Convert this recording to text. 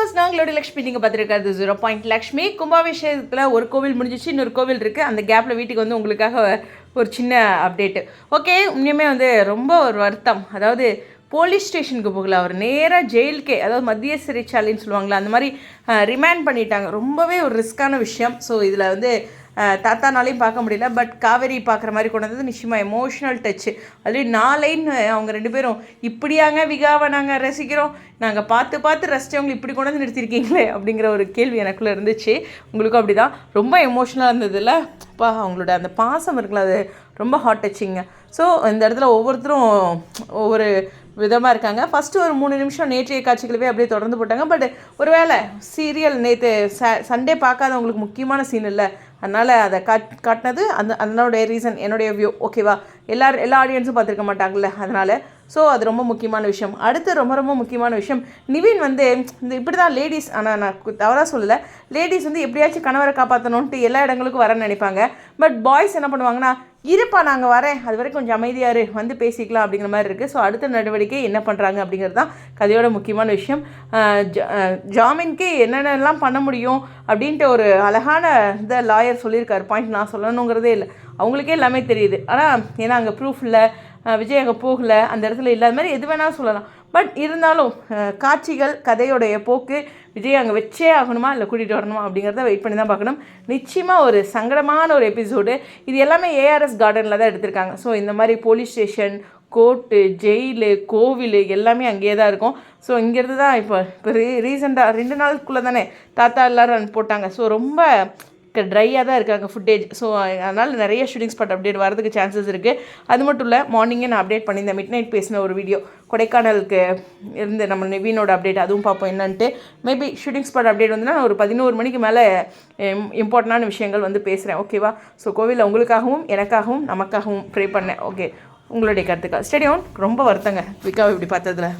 Viewers நாங்களோட லக்ஷ்மி நீங்கள் பார்த்துருக்காது ஜீரோ பாயிண்ட் லக்ஷ்மி. கும்பாபிஷேகத்தில் ஒரு கோவில் முடிஞ்சிச்சு இன்னொரு கோவில் இருக்குது அந்த கேப்பில் வீட்டுக்கு வந்து உங்களுக்காக ஒரு சின்ன அப்டேட்டு ஓகே உண்மையுமே வந்து ரொம்ப ஒரு வருத்தம். அதாவது போலீஸ் ஸ்டேஷனுக்கு போகல. அவர் நேராக ஜெயிலுக்கே அதாவது மத்திய சிறைச்சாலைன்னு சொல்லுவாங்களா அந்த மாதிரி ரிமாண்ட் பண்ணிட்டாங்க. ரொம்பவே ஒரு ரிஸ்க்கான விஷயம். ஸோ இதில் வந்து தாத்தானாலையும் பார்க்க முடியல. பட் காவேரி பார்க்குற மாதிரி கொண்டு வந்தது நிச்சயமாக எமோஷ்னல் டச்சு அதுலேயும் நாளைன்னு அவங்க ரெண்டு பேரும் இப்படியாங்க விகாவை நாங்கள் ரசிக்கிறோம். நாங்கள் பார்த்து பார்த்து ரசித்தவங்களை இப்படி கொண்டு வந்து நிறுத்திருக்கீங்களே அப்படிங்கிற ஒரு கேள்வி எனக்குள்ளே இருந்துச்சு. உங்களுக்கும் அப்படி தான் ரொம்ப எமோஷ்னலாக இருந்ததில்ல அப்பா அவங்களோட அந்த பாசம் இருக்குல்ல அது ரொம்ப ஹாட் டச்சிங்க ஸோ இந்த இடத்துல ஒவ்வொருத்தரும் ஒவ்வொரு விதமாக இருக்காங்க. ஃபஸ்ட்டு ஒரு மூணு நிமிஷம் நேற்றைய காட்சிகளவே அப்படியே தொடர்ந்து போட்டாங்க. பட் ஒருவேளை சீரியல் நேற்று ச சண்டே பார்க்காதவங்களுக்கு முக்கியமான சீன் இல்லை. அதனால் அதை காட் காட்டினது அந்த அதனுடைய ரீசன் என்னுடைய வியூ ஓகேவா எல்லாரும் எல்லா ஆடியன்ஸும் பார்த்துருக்க மாட்டாங்கல்ல அதனால். ஸோ அது ரொம்ப முக்கியமான விஷயம். அடுத்து ரொம்ப ரொம்ப முக்கியமான விஷயம். நிவின் வந்து இந்த இப்படி தான் லேடிஸ் ஆனால் நான் தவறாக சொல்லலை. லேடிஸ் வந்து எப்படியாச்சும் கணவரை காப்பாற்றணுன்ட்டு எல்லா இடங்களுக்கும் வரேன்னு நினைப்பாங்க. பட் பாய்ஸ் என்ன பண்ணுவாங்கன்னா இருப்பா நாங்கள் வரேன். அது வரைக்கும் கொஞ்சம் அமைதியாக இரு. வந்து பேசிக்கலாம் அப்படிங்கிற மாதிரி இருக்குது ஸோ அடுத்த நடவடிக்கை என்ன பண்ணுறாங்க அப்படிங்கிறது தான் கதையோட முக்கியமான விஷயம். ஜா- ஜாமீனுக்கு என்னென்னலாம் பண்ண முடியும் அப்படின்ட்டு ஒரு அழகான இந்த லாயர் சொல்லியிருக்காரு. பாயிண்ட் நான் சொல்லணுங்கிறதே இல்லை. அவங்களுக்கே எல்லாமே தெரியுது. ஆனால் ஏன்னா அங்கே ப்ரூஃப் இல்லை. விஜய் அங்கே போகல. அந்த இடத்துல இல்லாத மாதிரி எது வேணாலும் சொல்லலாம். பட் இருந்தாலும் காட்சிகள் கதையோடைய போக்கு விஜய் அங்கே வச்சே ஆகணுமா? இல்லை கூட்டிகிட்டு வரணுமா? அப்படிங்கிறத வெயிட் பண்ணி தான் பார்க்கணும். நிச்சயமாக ஒரு சங்கடமான ஒரு எபிசோடு இது எல்லாமே ஏஆர்எஸ் கார்டனில் தான் எடுத்திருக்காங்க. ஸோ இந்த மாதிரி போலீஸ் ஸ்டேஷன் கோர்ட்டு ஜெயிலு கோவில் எல்லாமே அங்கேயே தான் இருக்கும். ஸோ இங்கேருந்து தான் இப்போ இப்போ ரீ ரீசெண்டாக ரெண்டு நாளுக்குள்ளே தானே தாத்தா எல்லாரும் போட்டாங்க. ஸோ ரொம்ப ட்ரையாக தான் இருக்காங்க ஃபுட்டேஜ் ஸோ அதனால் நிறைய ஷூட்டிங் ஸ்பாட் அப்டேட் வரதுக்கு சான்சஸ் இருக்குது அது மட்டும் இல்லை மார்னிங்கே நான் அப்டேட் பண்ணியிருந்தேன். மிட் நைட் பேசின ஒரு வீடியோ கொடைக்கானலுக்கு இருந்து நம்ம நிவீனோட அப்டேட் அதுவும் பார்ப்போம் என்னன்ட்டு. மேபி ஷூட்டிங் ஸ்பாட் அப்டேட் வந்து நான் ஒரு பதினோரு மணிக்கு மேலே இம்பார்ட்டண்டான விஷயங்கள் வந்து பேசுகிறேன் ஓகேவா ஸோ கோவிலில் உங்களுக்காகவும் எனக்காகவும் நமக்காகவும் ப்ரே பண்ணேன். ஓகே உங்களுடைய கருத்துக்கள். ஸ்டேடியம் ரொம்ப வருத்தங்க. விகாவை இப்படி பார்த்ததுல.